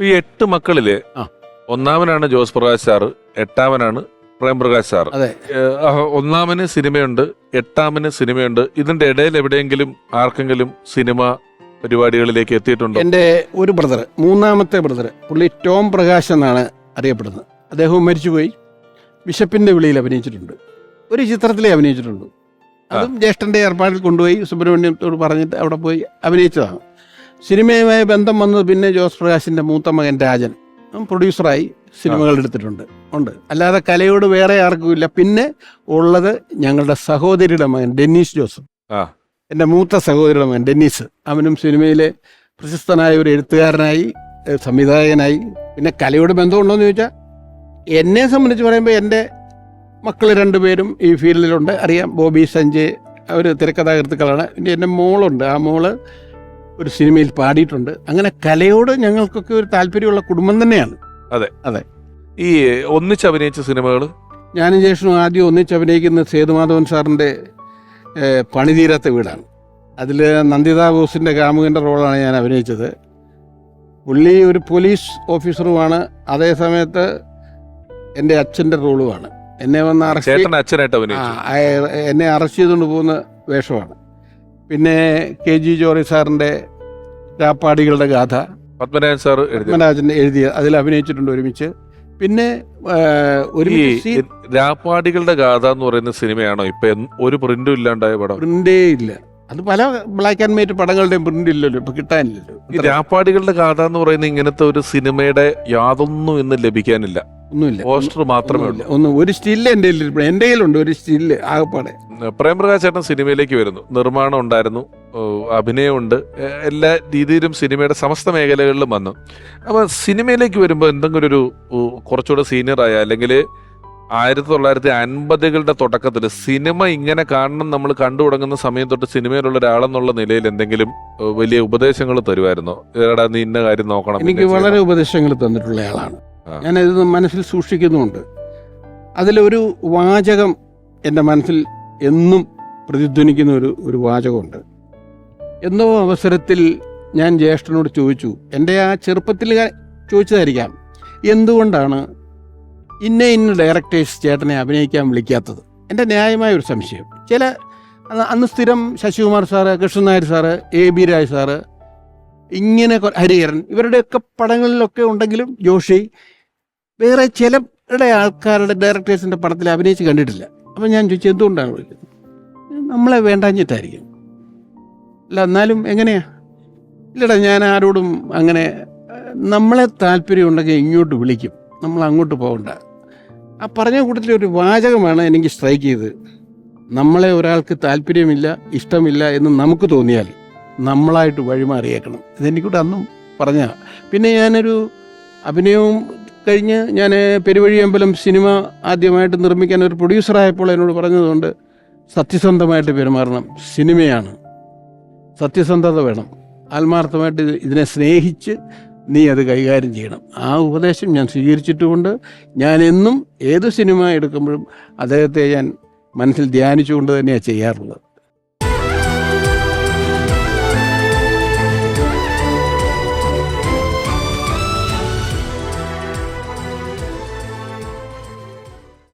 ഈ എട്ട് മക്കളിൽ ആ. ഒന്നാമനാണ് ജോസ് പ്രകാശ് സാറ് എട്ടാമനാണ് പ്രേംപ്രകാശ് സാർ അതെ. ഒന്നാമന് സിനിമയുണ്ട് എട്ടാമന് സിനിമയുണ്ട്. ഇതിന്റെ ഇടയിൽ എവിടെയെങ്കിലും ആർക്കെങ്കിലും സിനിമ പരിപാടികളിലേക്ക് എത്തിയിട്ടുണ്ട്? എന്റെ ഒരു ബ്രദർ മൂന്നാമത്തെ ബ്രദർ പുള്ളി ടോം പ്രകാശ് എന്നാണ് അറിയപ്പെടുന്നത്. അദ്ദേഹവും മരിച്ചുപോയി. ബിഷപ്പിന്റെ വിളിയിൽ അഭിനയിച്ചിട്ടുണ്ട്. ഒരു ചിത്രത്തിലേ അഭിനയിച്ചിട്ടുണ്ട് അതും ജ്യേഷ്ഠന്റെ ഏർപ്പാടിൽ കൊണ്ടുപോയി സുബ്രഹ്മണ്യത്തോട് പറഞ്ഞിട്ട് അവിടെ പോയി അഭിനയിച്ചതാണ്. സിനിമയുമായി ബന്ധം വന്നത് പിന്നെ ജോസ് പ്രകാശിന്റെ മൂത്ത മകൻ രാജൻ. പ്രൊഡ്യൂസറായി സിനിമകൾ എടുത്തിട്ടുണ്ട്. ഉണ്ട്. അല്ലാതെ കലയോട് വേറെ ആർക്കും ഇല്ല. പിന്നെ ഉള്ളത് ഞങ്ങളുടെ സഹോദരിയുടെ മകൻ ഡെന്നീസ് ജോസഫ്. ആ. എന്റെ മൂത്ത സഹോദരിയുടെ മകൻ ഡെന്നീസ്. അവനും സിനിമയിലെ പ്രശസ്തനായ ഒരു എഴുത്തുകാരനായി സംവിധായകനായി. പിന്നെ കലയോട് ബന്ധമുണ്ടോ എന്ന് ചോദിച്ചാൽ എന്നെ സംബന്ധിച്ച് പറയുമ്പോൾ എന്റെ മക്കൾ രണ്ടുപേരും ഈ ഫീൽഡിലുണ്ട്. അറിയാം ബോബി സഞ്ജയ് അവർ തിരക്കഥാകൃത്തുക്കളാണ്. പിന്നെ എന്റെ മോളുണ്ട്. ആ മോൾ ഒരു സിനിമയിൽ പാടിയിട്ടുണ്ട്. അങ്ങനെ കലയോട് ഞങ്ങൾക്കൊക്കെ ഒരു താല്പര്യമുള്ള കുടുംബം തന്നെയാണ്. അതെ. അതെ. ഈ ഒന്നിച്ച് അഭിനയിച്ച സിനിമകൾ ഞാനും ജേഷനും ആദ്യം ഒന്നിച്ച് അഭിനയിക്കുന്ന സേതുമാധവൻ സാറിന്റെ പണിതീരാത്ത വീടാണ്. അതിൽ നന്ദിത ബോസിന്റെ കാമുകന്റെ റോളാണ് ഞാൻ അഭിനയിച്ചത്. പുള്ളി ഒരു പോലീസ് ഓഫീസറുമാണ്. അതേ സമയത്ത് എന്റെ അച്ഛന്റെ റോളുമാണ്. എന്നെ വന്ന് അറസ്റ്റ് എന്നെ അറസ്റ്റ് ചെയ്തുകൊണ്ട് പോകുന്ന വേഷമാണ്. പിന്നെ കെ ജി ജോറി സാറിന്റെ രാപ്പാടികളുടെ ഗാഥ. പത്മനാഭൻ സാർ പത്മരാജൻ എഴുതിയ അതിൽ അഭിനയിച്ചിട്ടുണ്ട് ഒരുമിച്ച്. പിന്നെ ഒരു രാപ്പാടികളുടെ ഗാഥ എന്ന് പറയുന്ന സിനിമയാണോ? ഇപ്പൊ ഒരു പ്രിന്റും ഇല്ലാണ്ടായ പടം. പ്രിന്റേ ഇല്ല. അത് പല ബ്ലാക്ക് ആൻഡ് വൈറ്റ് പടങ്ങളുടെയും പ്രിന്റ് ഇല്ലല്ലോ ഇപ്പൊ കിട്ടാനില്ലല്ലോ. ഈ രാപ്പാടികളുടെ കഥ എന്ന് പറയുന്ന ഇങ്ങനത്തെ ഒരു സിനിമയുടെ യാതൊന്നും ഇന്ന് ലഭിക്കാനില്ല. ഒന്നുമില്ല. പോസ്റ്റർ മാത്രമേ ഉള്ളൂ. ഒന്നും ഒരു സ്റ്റില്ല് എന്റെ എന്റെ എന്റെ കയ്യിലുണ്ട് ഒരു സ്റ്റില്ല് ആകപ്പാടെ. പ്രേംപ്രകാശ് ചേട്ടൻ സിനിമയിലേക്ക് വരുന്നു. നിർമ്മാണം ഉണ്ടായിരുന്നു. അഭിനയമുണ്ട് എല്ലാ രീതിയിലും സിനിമയുടെ സമസ്ത മേഖലകളിലും വന്നു. അപ്പൊ സിനിമയിലേക്ക് വരുമ്പോൾ എന്തെങ്കിലും ഒരു കുറച്ചുകൂടെ സീനിയർ ആയ അല്ലെങ്കിൽ ആയിരത്തി തൊള്ളായിരത്തി അൻപതുകളുടെ തുടക്കത്തിൽ സിനിമ ഇങ്ങനെ കാണണം നമ്മൾ കണ്ടു തുടങ്ങുന്ന സമയം തൊട്ട് സിനിമയിലുള്ള ഒരാളെന്നുള്ള നിലയിൽ എന്തെങ്കിലും വലിയ ഉപദേശങ്ങൾ തരുമായിരുന്നോ. എടാ നീ ഇന്ന കാര്യം നോക്കണം എനിക്ക് വളരെ ഉപദേശങ്ങൾ തന്നിട്ടുള്ള ആളാണ്. ഞാനത് മനസ്സിൽ സൂക്ഷിക്കുന്നുമുണ്ട്. അതിലൊരു വാചകം എന്റെ മനസ്സിൽ എന്നും പ്രതിധ്വനിക്കുന്ന ഒരു ഒരു വാചകമുണ്ട്. എന്തോ അവസരത്തിൽ ഞാൻ ജ്യേഷ്ഠനോട് ചോദിച്ചു എന്റെ ആ ചെറുപ്പത്തിൽ ചോദിച്ചതായിരിക്കാം എന്തുകൊണ്ടാണ് ഇന്ന ഇന്ന ഡയറക്ടേഴ്സ് ചേട്ടനെ അഭിനയിക്കാൻ വിളിക്കാത്തത്. എന്റെ ന്യായമായ ഒരു സംശയം. ചില അന്ന് സ്ഥിരം Sasikumar sir Krishnan Nair sir A B Raj sir ഇങ്ങനെ ഹരിഹരൻ ഇവരുടെയൊക്കെ പടങ്ങളിലൊക്കെ ഉണ്ടെങ്കിലും ജോഷി വേറെ ചിലരുടെ ആൾക്കാരുടെ ഡയറക്ടേഴ്സിന്റെ പടത്തിൽ അഭിനയിച്ച് കണ്ടിട്ടില്ല. അപ്പം ഞാൻ ചോദിച്ചു എന്തുകൊണ്ടാണ് വിളിക്കുന്നത്? നമ്മളെ വേണ്ടാഞ്ഞിട്ടായിരിക്കും. അല്ല എന്നാലും എങ്ങനെയാ? ഇല്ലടാ ഞാൻ ആരോടും അങ്ങനെ നമ്മളെ താല്പര്യം ഉണ്ടെങ്കിൽ ഇങ്ങോട്ട് വിളിക്കും. നമ്മൾ അങ്ങോട്ട് പോകണ്ട. ആ പറഞ്ഞ കൂട്ടത്തിൽ ഒരു വാചകമാണ് എനിക്ക് സ്ട്രൈക്ക് ചെയ്തത് നമ്മളെ ഒരാൾക്ക് താല്പര്യമില്ല ഇഷ്ടമില്ല എന്ന് നമുക്ക് തോന്നിയാൽ നമ്മളായിട്ട് വഴിമാറിയേക്കണം. ഇതെനിക്കൂടെ അന്നും പറഞ്ഞ പിന്നെ ഞാനൊരു അഭിനയവും കഴിഞ്ഞ് ഞാൻ പെരുവഴി അമ്പലം സിനിമ ആദ്യമായിട്ട് നിർമ്മിക്കാൻ ഒരു പ്രൊഡ്യൂസറായപ്പോൾ എന്നോട് പറഞ്ഞതുകൊണ്ട് സത്യസന്ധമായിട്ട് പെരുമാറണം. സിനിമയാണ് സത്യസന്ധത വേണം. ആത്മാർത്ഥമായിട്ട് ഇതിനെ സ്നേഹിച്ച് നീ അത് കൈകാര്യം ചെയ്യണം. ആ ഉപദേശം ഞാൻ സ്വീകരിച്ചിട്ടുമുണ്ട് ഞാൻ എന്നും ഏത് സിനിമ എടുക്കുമ്പോഴും അദ്ദേഹത്തെ ഞാൻ മനസ്സിൽ ധ്യാനിച്ചുകൊണ്ട് തന്നെയാണ് ചെയ്യാറുള്ളത്.